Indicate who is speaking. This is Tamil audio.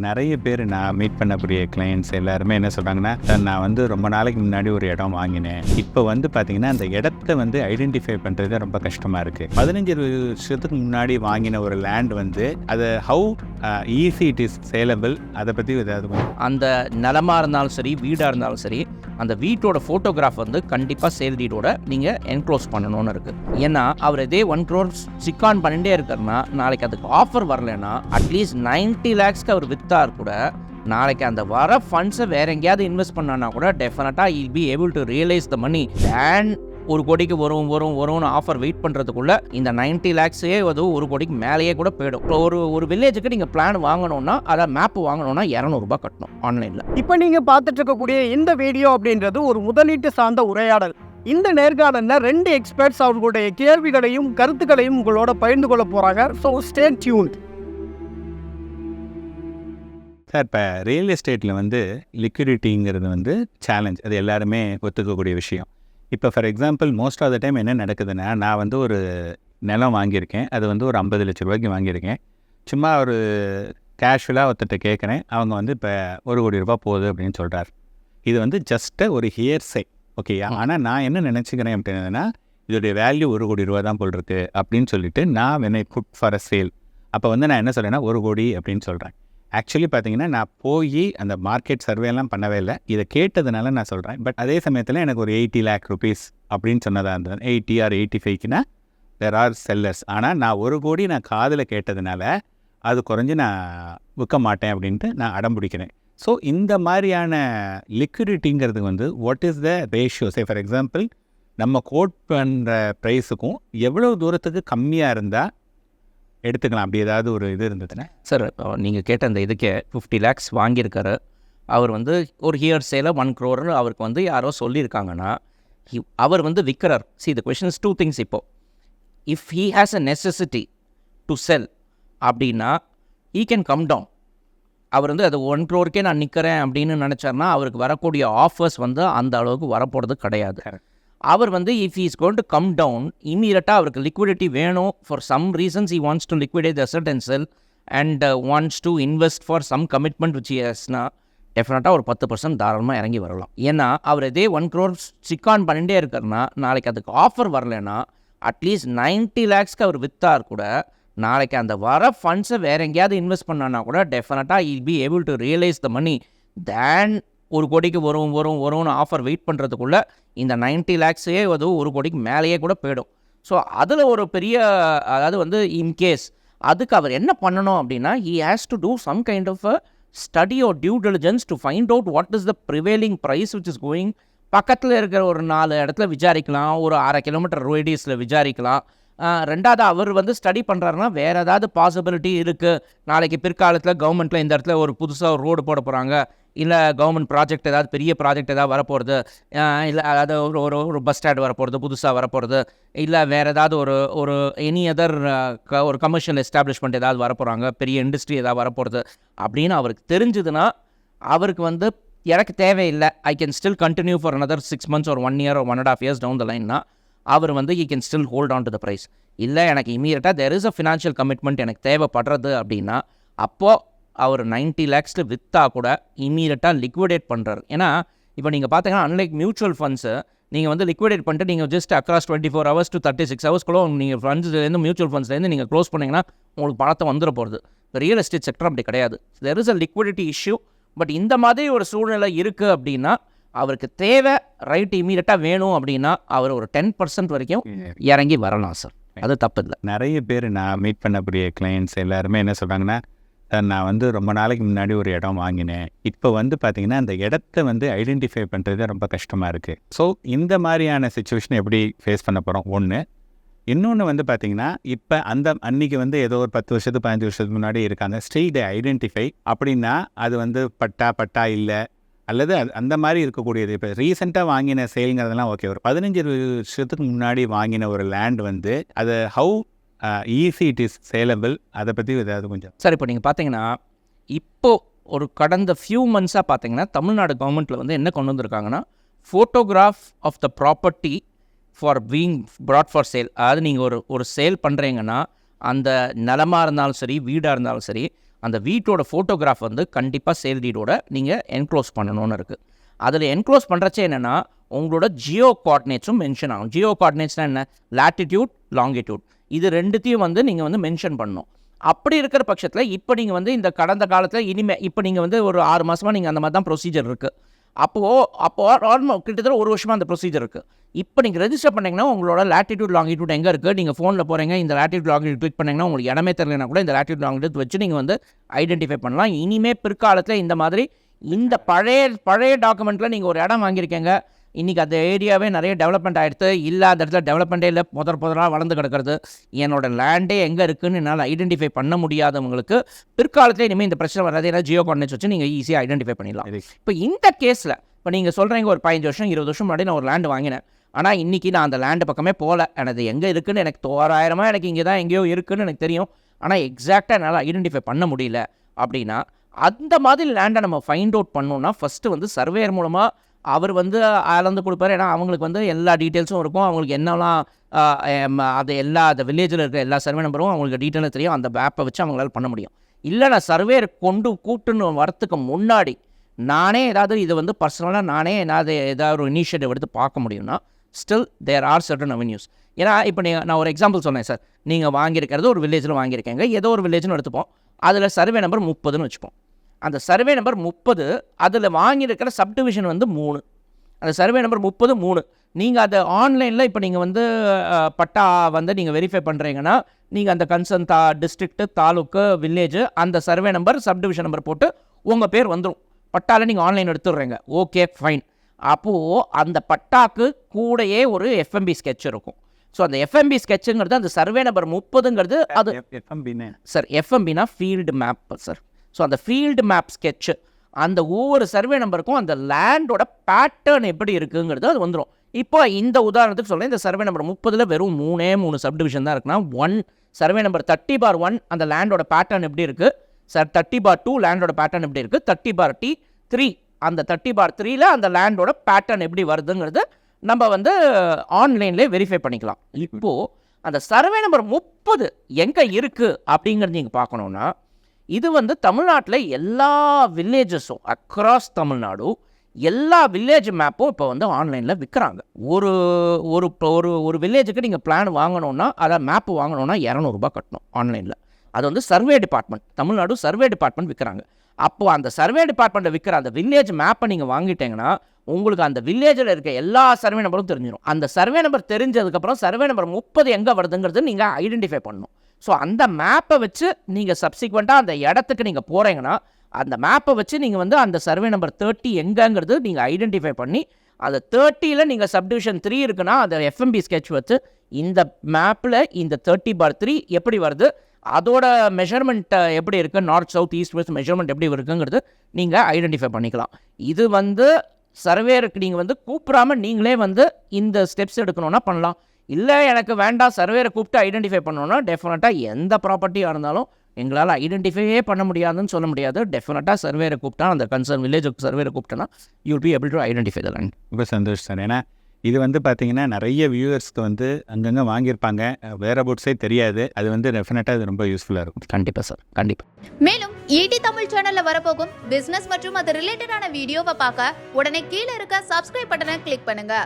Speaker 1: நிறைய பேர் நான் மீட் பண்ணக்கூடிய கிளைண்ட்ஸ் எல்லாருமே என்ன சொல்கிறாங்கன்னா "சார், நான் வந்து ரொம்ப நாளைக்கு முன்னாடி ஒரு இடம் வாங்கினேன். இப்போ வந்து பார்த்தீங்கன்னா அந்த இடத்த வந்து ஐடென்டிஃபை பண்ணுறது ரொம்ப கஷ்டமாக இருக்குது பதினஞ்சு இருபது வருஷத்துக்கு முன்னாடி வாங்கின ஒரு லேண்ட் வந்து அது how easy it is saleable அதை பற்றி ஏதாவது
Speaker 2: அந்த நிலமாக இருந்தாலும் சரி வீடாக இருந்தாலும் சரி அந்த வீட்டோட ஃபோட்டோகிராஃப் வந்து கண்டிப்பாக சேல் டீடோட நீங்கள் என்க்ளோஸ் பண்ணணும்னு இருக்குது ஏன்னா அவர் இதே ஒன் க்ரோர் சிக்கான் பண்ணிட்டே இருக்காருன்னா நாளைக்கு அதுக்கு ஆஃபர் வரலைன்னா அட்லீஸ்ட் 90 லேக்ஸ்க்கு அவர் வித்தார் கூட நாளைக்கு அந்த வர ஃபண்ட்ஸை வேற எங்கேயாவது இன்வெஸ்ட் பண்ணானா கூட டெஃபினட்டாக will be able to realise the money and ஒரு கோடிக்கு வரும் வரும் வரும்னு ஆஃபர் வெயிட் பண்ணுறதுக்குள்ள இந்த 90 லேக்ஸே அது ஒரு கோடிக்கு மேலேயே கூட போயிடும். இப்போ ஒரு ஒரு வில்லேஜுக்கு நீங்கள் பிளான் வாங்கணும்னா அதை மேப் வாங்கணும்னா இரநூறுபா கட்டணும் ஆன்லைனில்
Speaker 3: இப்போ நீங்க பார்த்துட்டு இருக்கக்கூடிய இந்த வீடியோ அப்படின்றது ஒரு முதலீட்டு சார்ந்த உரையாடல். இந்த நேர்காணலில் ரெண்டு எக்ஸ்பர்ட்ஸ் அவர்களுடைய கேள்விகளையும் கருத்துக்களையும் உங்களோட பகிர்ந்து கொள்ள போறாங்க. ஸோ ஸ்டே டியூன்
Speaker 1: சார் இப்போ ரியல் எஸ்டேட்டில் வந்து லிக்விடிட்டிங்கிறது வந்து சேலஞ்ச் அது எல்லாருமே ஒத்துக்கக்கூடிய விஷயம். இப்போ for example most of the time என்ன நடக்குதுன்னா நான் வந்து ஒரு நிலம் வாங்கியிருக்கேன். அது வந்து ஒரு ஐம்பது லட்ச ரூபாய்க்கு வாங்கியிருக்கேன். சும்மா ஒரு கேஷுவலாக ஒருத்தர்கிட்ட கேட்குறேன். அவங்க வந்து இப்போ ஒரு கோடி ரூபாய் போகுது அப்படின்னு சொல்கிறார் இது வந்து ஜஸ்ட்டு ஒரு ஹியர்சை ஓகே ஆனால் நான் என்ன நினச்சிக்கிறேன் அப்படின்னா இதோடைய வேல்யூ ஒரு கோடி ரூபா தான் போல் இருக்கு அப்படின்னு சொல்லிட்டு நான் when I put for a sale அப்போ வந்து நான் என்ன சொல்கிறேன்னா ஒரு கோடி அப்படின்னு சொல்கிறேன் ஆக்சுவலி பார்த்தீங்கன்னா நான் போய் அந்த மார்க்கெட் சர்வேலாம் பண்ணவே இல்லை. இதை கேட்டதுனால நான் சொல்கிறேன் பட் அதே சமயத்தில் எனக்கு ஒரு எயிட்டி லேக் ருபீஸ் அப்படின்னு சொன்னதாக இருந்தது. எயிட்டி ஆர் எயிட்டி ஃபைவ்க்குனா தெர் ஆர் செல்லர்ஸ் ஆனால் நான் ஒரு கோடி நான் காதில் கேட்டதுனால அது குறைஞ்சி நான் விற்க மாட்டேன் அப்படின்ட்டு நான் அடம் பிடிக்கிறேன். ஸோ இந்த மாதிரியான லிக்விடிட்டிங்கிறது வந்து what is the ratio say for example நம்ம கோட் பண்ணுற ப்ரைஸுக்கும் எவ்வளோ தூரத்துக்கு கம்மியாக இருந்தால் எடுத்துக்கலாம். அப்படி ஏதாவது ஒரு இது இருந்ததுன்னா.
Speaker 2: சார் நீங்கள் கேட்ட அந்த இதுக்கே ஃபிஃப்டி லேக்ஸ் வாங்கியிருக்காரு. அவர் வந்து ஒரு ஹியர் சேல ஒன் க்ரோர் அவருக்கு வந்து யாரோ சொல்லியிருக்காங்கன்னா அவர் வந்து விற்கிறார் see the questions two things இப்போ. If he has a necessity to sell அப்படின்னா ஈ கேன் கம் டவுன் அவர் வந்து அது ஒன் க்ரோருக்கே நான் நிற்கிறேன் அப்படின்னு நினச்சார்னா அவருக்கு வரக்கூடிய ஆஃபர்ஸ் வந்து அந்த அளவுக்கு வரப்போகிறது கிடையாது. அவர் வந்து if is gone to come down இமீடியட்டாக அவருக்கு லிக்விடிட்டி வேணும். For some reasons he wants to liquidate the and sell and wants to invest for some commitment which Husna டெஃபினட்டாக ஒரு பத்து பர்சன்ட் தாராளமாக இறங்கி வரலாம். ஏன்னா அவர் இதே ஒன் க்ரோர் சிக்கான் பண்ணிட்டே இருக்காருன்னா நாளைக்கு அதுக்கு ஆஃபர் வரலைன்னா அட்லீஸ்ட் 90 லேக்ஸ்க்கு அவர் விற்றார் கூட நாளைக்கு அந்த வர ஃபண்ட்ஸை வேற எங்கேயாவது இன்வெஸ்ட் பண்ணான்னா கூட டெஃபினட்டாக will be able to realise the money then ஒரு கோடிக்கு வரும் வரும் வரும்னு ஆஃபர் வெயிட் பண்ணுறதுக்குள்ளே இந்த 90 லேக்ஸே அது ஒரு கோடிக்கு மேலேயே கூட போயிடும். ஸோ அதில் ஒரு பெரிய அதாவது வந்து இன்கேஸ் அதுக்கு அவர் என்ன பண்ணணும் அப்படின்னா he has to do some kind of a study or due diligence to find out what is the prevailing price which is going பக்கத்தில் இருக்கிற ஒரு நாலு இடத்துல விசாரிக்கலாம் ஒரு அரை கிலோமீட்டர் ரேடியஸில் விசாரிக்கலாம். ரெண்டாவது அவர் வந்து ஸ்டடி பண்ணுறாருன்னா வேறு ஏதாவது பாசிபிலிட்டி இருக்குது நாளைக்கு பிற்காலத்தில் கவர்மெண்ட்டில் இந்த இடத்துல ஒரு புதுசாக ஒரு ரோடு போட போகிறாங்க இல்லை கவர்மெண்ட் ப்ராஜெக்ட் ஏதாவது பெரிய ப்ராஜெக்ட் ஏதாவது வரப்போகிறது இல்லை அதாவது ஒரு ஒரு ஒரு பஸ் ஸ்டாண்ட் வரப்போகிறது புதுசாக வரப்போகிறது இல்லை வேறு ஏதாவது ஒரு ஒரு எனி அதர் க ஒரு கமர்ஷியல் எஸ்டாப்ளிஷ்மெண்ட் ஏதாவது வரப்போகிறாங்க பெரிய இண்டஸ்ட்ரி ஏதாவது வரப்போகிறது அப்படின்னு அவருக்கு தெரிஞ்சுதுன்னா அவருக்கு வந்து எனக்கு தேவையில்லை. I can still continue for another six months ஒரு one year one and half years down the லைன்னா அவர் வந்து he can still hold on to the price இல்லை எனக்கு இமீடியட்டாக there is a financial commitment எனக்கு தேவைப்படுறது அப்படின்னா அப்போது அவர் 90 லேக்ஸில் விற்றா கூட இமீடியட்டாக லிக்விடேட் பண்ணுறாரு ஏன்னா இப்போ நீங்கள் பார்த்தீங்கன்னா அன்லைக் மியூச்சுவல் ஃபண்ட்ஸு நீங்கள் வந்து லிக்விடேட் பண்ணிட்டு நீங்கள் just across twenty four hours to thirty six ஹவர்ஸ்க்குள்ள நீங்கள் ஃபண்ட்ஸ்லேருந்து மியூச்சுவல் ஃபண்ட்ஸ்லேருந்து நீங்கள் க்ளோஸ் பண்ணிங்கன்னா உங்களுக்கு பணத்தை வந்துட போகிறது ரியல் எஸ்டேட் செக்டர் அப்படி கிடையாது. There is a liquidity issue but இந்த மாதிரி ஒரு சூழ்நிலை இருக்குது அப்படின்னா அவருக்கு தேவை ரைட் இமீடியட்டாக வேணும் அப்படின்னா அவர் ஒரு டென் பர்சன்ட் வரைக்கும் இறங்கி வரலாம் சார் அது தப்பு இல்லை
Speaker 1: நிறைய பேர் நான் மீட் பண்ணக்கூடிய கிளையண்ட்ஸ் எல்லாருமே என்ன சொல்கிறாங்கன்னா நான் வந்து ரொம்ப நாளைக்கு முன்னாடி ஒரு இடம் வாங்கினேன். இப்போ வந்து பார்த்தீங்கன்னா அந்த இடத்த வந்து ஐடென்டிஃபை பண்ணுறது ரொம்ப கஷ்டமாக இருக்குது ஸோ இந்த மாதிரியான சுச்சுவேஷன் எப்படி ஃபேஸ் பண்ண போகிறோம் ஒன்று இன்னொன்று வந்து பார்த்தீங்கன்னா இப்போ அந்த அன்னைக்கு வந்து ஏதோ ஒரு பத்து வருஷத்துக்கு பதினஞ்சு வருஷத்துக்கு முன்னாடி இருக்காங்க ஸ்டில் டே ஐடென்டிஃபை அப்படின்னா அது வந்து பட்டா பட்டா இல்லை. அல்லது அது அந்த மாதிரி இருக்கக்கூடியது. இப்போ ரீசெண்டாக வாங்கின சேலுங்கிறதெல்லாம் ஓகே ஒரு பதினஞ்சு வருஷத்துக்கு முன்னாடி வாங்கின ஒரு லேண்ட் வந்து அது how easy it is saleable அதை பற்றி ஏதாவது கொஞ்சம்.
Speaker 2: சார் இப்போ நீங்கள் பார்த்தீங்கன்னா இப்போ ஒரு கடந்த ஃபியூ மந்த்ஸாக பார்த்தீங்கன்னா தமிழ்நாடு கவர்மெண்ட்டில் வந்து என்ன கொண்டு வந்திருக்காங்கன்னா photograph of the property for being brought for sale அதாவது நீங்கள் ஒரு ஒரு சேல் பண்ணுறீங்கன்னா அந்த நிலமாக இருந்தாலும் சரி வீடாக இருந்தாலும் சரி அந்த வீட்டோட ஃபோட்டோகிராஃப் வந்து கண்டிப்பாக சேல் டீடோட நீங்கள் என்க்ளோஸ் பண்ணணும்னு இருக்குது அதில் என்க்ளோஸ் பண்ணுறச்சே என்னென்னா உங்களோட ஜியோ கோஆர்டினேட்ஸும் மென்ஷன் ஆகும். ஜியோ கோஆர்டினேட்ஸ்னால் என்ன? லாட்டிடியூட் லாங்கிடியூட் இது ரெண்டுத்தையும் வந்து நீங்கள் வந்து மென்ஷன் பண்ணணும். அப்படி இருக்கிற பட்சத்தில் இப்போ நீங்கள் வந்து இந்த கடந்த காலத்தில் இனிமே இப்போ நீங்கள் வந்து ஒரு ஆறு மாதமாக நீங்கள் அந்த மாதிரி தான் ப்ரொசீஜர் இருக்குது அப்போது அப்போது ஆல்மோஸ்ட் கிட்டத்தட்ட ஒரு வருஷமாக அந்த ப்ரொசீஜர் இருக்குது இப்போ நீங்கள் ரெஜிஸ்டர் பண்ணிங்கன்னா உங்களோட லேட்டிடியூட் லாங்கிடியூட் எங்கே இருக்குது நீங்கள் ஃபோனில் போகிறீங்க இந்த லேட்டிடியூட் லாங்கிடியூட் கிளிக் பண்ணிங்கன்னா உங்களுக்கு இடமே தெரியலனா கூட இந்த லேட்டிடியூட் லாங்கிடியூட் வச்சு நீங்கள் வந்து ஐடென்டிஃபை பண்ணலாம். இனிமேல் பிற்காலத்தில் இந்த மாதிரி இந்த பழைய பழைய டாக்குமெண்ட்டில் நீங்கள் ஒரு இடம் வாங்கியிருக்கீங்க. இன்றைக்கி அந்த ஏரியாவே நிறைய டெவலப்மெண்ட் ஆகிடுது இல்லாத இடத்துல டெவலப்மெண்ட்டே இல்லை முதல் முதலாக வளர்ந்து கிடக்கிறது. என்னோட லேண்டே எங்கே இருக்குன்னு என்னால் ஐடென்டிஃபை பண்ண முடியாதவங்களுக்கு பிற்காலத்தில் இனிமேல் இந்த பிரச்சனை வராது. ஏன்னா ஜியோ கோஆர்டினேட்ஸ் வச்சு நீங்கள் ஈஸியாக ஐடென்டிஃபை பண்ணிடலாம். இப்போ இந்த கேஸில் இப்போ நீங்கள் சொல்கிறீங்க ஒரு பதினஞ்சு வருஷம் இருபது வருஷம் முன்னாடி நான் ஒரு லேண்டு வாங்கினேன். ஆனால் இன்றைக்கி நான் அந்த லேண்டு பக்கமே போகல. எனது எங்கே இருக்குன்னு எனக்கு தோராயிரமாக எனக்கு இங்கே தான் எங்கேயோ இருக்குன்னு எனக்கு தெரியும். ஆனால் எக்ஸாக்டாக என்னால் ஐடென்டிஃபை பண்ண முடியல. அப்படின்னா அந்த மாதிரி லேண்டை நம்ம ஃபைண்ட் அவுட் பண்ணோம்னா ஃபஸ்ட்டு வந்து சர்வேயர் மூலமாக அவர் வந்து அளந்து கொடுப்பாரு. ஏன்னா அவங்களுக்கு வந்து எல்லா டீட்டெயில்ஸும் இருக்கும். அவங்களுக்கு என்னெல்லாம் அது எல்லா அந்த வில்லேஜில் இருக்கிற எல்லா சர்வே நம்பரும் அவங்களுக்கு டீட்டெயிலும் தெரியும். அந்த பேப்பை வச்சு அவங்களால பண்ண முடியும். இல்லை நான் சர்வேர் கொண்டு கூட்டுன்னு வரத்துக்கு முன்னாடி நானே ஏதாவது இது வந்து பர்சனலாக நானே ஏதாவது ஏதாவது ஒரு இனிஷியேட்டிவ் எடுத்து பார்க்க முடியும்னா still there are certain avenues. ஏன்னா இப்போ நீங்கள் நான் ஒரு எக்ஸாம்பிள் சொன்னேன் சார். நீங்கள் வாங்கியிருக்கிறது ஒரு வில்லேஜில் வாங்கியிருக்கீங்க. ஏதோ ஒரு வில்லேஜ்னு எடுத்துப்போம். அதில் சர்வே நம்பர் முப்பதுன்னு வச்சுப்போம். அந்த சர்வே நம்பர் முப்பது அதில் வாங்கியிருக்கிற சப்டிவிஷன் வந்து மூணு. அந்த சர்வே நம்பர் முப்பது மூணு. நீங்கள் அதை ஆன்லைனில் இப்போ நீங்கள் வந்து பட்டா வந்து நீங்கள் வெரிஃபை பண்ணுறீங்கன்னா நீங்கள் அந்த கன்சர்ன் தா டிஸ்ட்ரிக்ட்டு தாலுக்கு வில்லேஜ் அந்த சர்வே நம்பர் சப்டிவிஷன் நம்பர் போட்டு உங்கள் பேர் வந்துடும் பட்டால நீங்கள் ஆன்லைன் எடுத்துடுறீங்க. ஓகே ஃபைன் அப்போது அந்த பட்டாக்கு கூடயே ஒரு எஃப்எம்பி sketch இருக்கும். ஸோ அந்த எஃப்எம்பி sketchங்கிறது அந்த சர்வே நம்பர் முப்பதுங்கிறது அது
Speaker 1: எஃப்எம்பின்னு
Speaker 2: சார் எஃப்எம்பினா ஃபீல்டு மேப் சார் ஸோ அந்த ஃபீல்டு மேப் ஸ்கெட்சு அந்த ஒவ்வொரு சர்வே நம்பருக்கும் அந்த லேண்டோட பேட்டர்ன் எப்படி இருக்குங்கிறது அது வந்துடும் இப்போ இந்த உதாரணத்துக்கு சொல்கிறேன் இந்த சர்வே நம்பர் முப்பதில் வெறும் மூணே மூணு சப்டிவிஷன் தான் இருக்குன்னா one survey number thirty four one அந்த லேண்டோட பேட்டர்ன் எப்படி இருக்குது சார் தேர்ட்டி பார் டூ லேண்டோட பேட்டர்ன் எப்படி இருக்குது தேர்ட்டி பார் டி த்ரீ அந்த தேர்ட்டி பார் த்ரீல அந்த லேண்டோட பேட்டர்ன் எப்படி வருதுங்கிறது நம்ம வந்து ஆன்லைன்லேயே வெரிஃபை பண்ணிக்கலாம். இப்போது அந்த சர்வே நம்பர் முப்பது எங்கே இருக்குது அப்படிங்கிறது நீங்கள் பார்க்கணுன்னா இது வந்து தமிழ்நாட்டில் எல்லா வில்லேஜஸும் அக்ராஸ் தமிழ்நாடு எல்லா வில்லேஜ் மேப்பும் இப்போ வந்து ஆன்லைனில் விற்கிறாங்க ஒரு ஒரு இப்போ ஒரு ஒரு வில்லேஜுக்கு நீங்கள் பிளான் வாங்கணுன்னா அதை மேப்பு வாங்கணுன்னா இரநூறுபா கட்டணும் ஆன்லைனில் அது வந்து survey department Tamil Nadu survey department விற்கிறாங்க அப்போது அந்த சர்வே டிபார்ட்மெண்ட்டை விற்கிற அந்த வில்லேஜ் மேப்பை நீங்கள் வாங்கிட்டீங்கன்னா உங்களுக்கு அந்த வில்லேஜில் இருக்க எல்லா சர்வே நம்பரும் தெரிஞ்சிடும் அந்த சர்வே நம்பர் தெரிஞ்சதுக்கப்புறம் சர்வே நம்பர் முப்பது எங்கே வருதுங்கிறது நீங்கள் ஐடென்டிஃபை பண்ணணும். ஸோ அந்த மேப்பை வச்சு நீங்கள் சப்சிக்வெண்ட்டாக அந்த இடத்துக்கு நீங்கள் போகிறீங்கன்னா அந்த மேப்பை வச்சு நீங்கள் வந்து அந்த சர்வே நம்பர் தேர்ட்டி எங்கங்கிறது நீங்கள் ஐடென்டிஃபை பண்ணி அந்த தேர்ட்டியில் நீங்கள் சப்டிவிஷன் த்ரீ இருக்குன்னா அதை எஃப்எம்பி ஸ்கெட்ச் வச்சு இந்த மேப்பில் இந்த தேர்ட்டி பார் த்ரீ எப்படி வருது அதோட மெஷர்மெண்ட் எப்படி இருக்குது north south east west measurement எப்படி இருக்குங்கிறது நீங்கள் ஐடென்டிஃபை பண்ணிக்கலாம். இது வந்து சர்வேருக்கு நீங்கள் வந்து கூப்பிடாம நீங்களே வந்து இந்த ஸ்டெப்ஸ் எடுக்கணுன்னா பண்ணலாம். இல்லை எனக்கு வேண்டாம் சர்வேரை கூப்பிட்டு ஐடென்டிஃபை பண்ணணும்னா டெஃபினட்டாக எந்த ப்ராப்பர்ட்டியாக இருந்தாலும் எங்களால் ஐடென்டிஃபையே பண்ண முடியாதுன்னு சொல்ல முடியாது. டெஃபினட்டாக சர்வேரை கூப்பிட்டா அந்த கன்சர்ன் வில்லேஜுக்கு சர்வேரை கூப்பிட்டனா you'll be able to identify the land
Speaker 1: ரொம்ப சந்தோஷம் சார். ஏன்னா இது வந்து பார்த்தீங்கன்னா நிறைய வியூவர்ஸ்க்கு வந்து அங்கங்கே வாங்கியிருப்பாங்க. வேற அபவுட்ஸே தெரியாது. அது வந்து டெஃபினட்டாக இது ரொம்ப யூஸ்ஃபுல்லாக இருக்கும்.
Speaker 2: கண்டிப்பாக சார். கண்டிப்பாக
Speaker 4: மேலும் ஈடி தமிழ் சேனல்ல வரப்போகும் பிசினஸ் மற்றும் அது ரிலேட்டடான வீடியோவை பார்க்க உடனே கீழே இருக்க சப்ஸ்கிரைப் பட்டனை கிளிக் பண்ணுங்க.